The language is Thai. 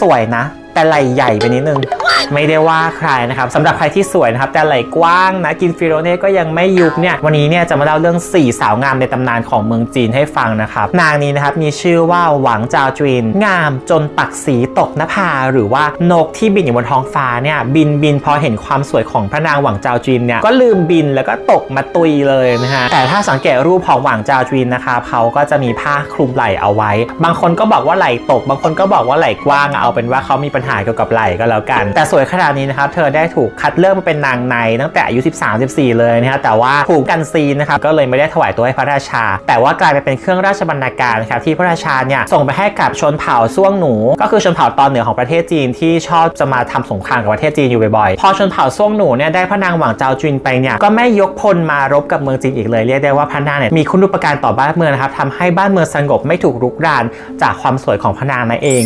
สวยนะ แต่ไหล่ใหญ่ไปนิดนึง ไม่ได้ว่าใครนะครับสำหรับใครที่สวยนะครับแต่ไหล่กว้างนะกินฟิโรเน่ก็ยังไม่ยุบเนี่ยวันนี้เนี่ยจะมาเล่าเรื่อง 4 สาวงามในตำนานของเมืองจีนให้ฟังนะครับนางนี้นะครับมีชื่อว่าหวังจาวจวิน งามจนปักสีตกนภาหรือว่านกที่บินอยู่บนท้องฟ้าเนี่ยบินบินพอเห็นความสวยของพระนางหวังจาวจวินเนี่ยก็ลืมบินแล้วก็ตกมาตุยเลยนะฮะแต่ถ้าสังเกตรูปของหวังจาวจวินนะครับเขาก็จะมีผ้าคลุมไหล่เอาไว้ บางคนก็บอกว่าไหล่ตก บางคนก็บอกว่าไหล่กว้างเอาเป็นว่าเขามีปัญหาเกี่ยวกับไหล่ก็แล้วกัน แต่สวยขนาดนี้นะครับเธอได้ถูกคัดเลือกมาเป็นนางในตั้งแต่อายุ 13-14 เลยนะฮะแต่ว่าถูกกันซีนนะครับก็เลยไม่ได้ถวายตัวให้พระราชา แต่ว่ากลายไปเป็นเครื่องราชบรรณาการครับที่พระราชาเนี่ยส่งไปให้กับชนเผ่าซ่วงหนู ก็คือชนเผ่าตอนเหนือของประเทศจีนที่ชอบจะมาทำสงครามกับประเทศจีนอยู่บ่อยๆพอชนเผ่าซ่วงหนูเนี่ยได้พระนางหวังเจ้าจุนไปเนี่ยก็ไม่ยกพลมารบกับเมืองจีนอีกเลยเรียกได้ว่าพระนางเนี่ยมีคุณูปการต่อบ้านเมืองนะครับทำให้บ้านเมืองสงบไม่ถูกรุกรานจากความสวยของพระนางนั่นเอง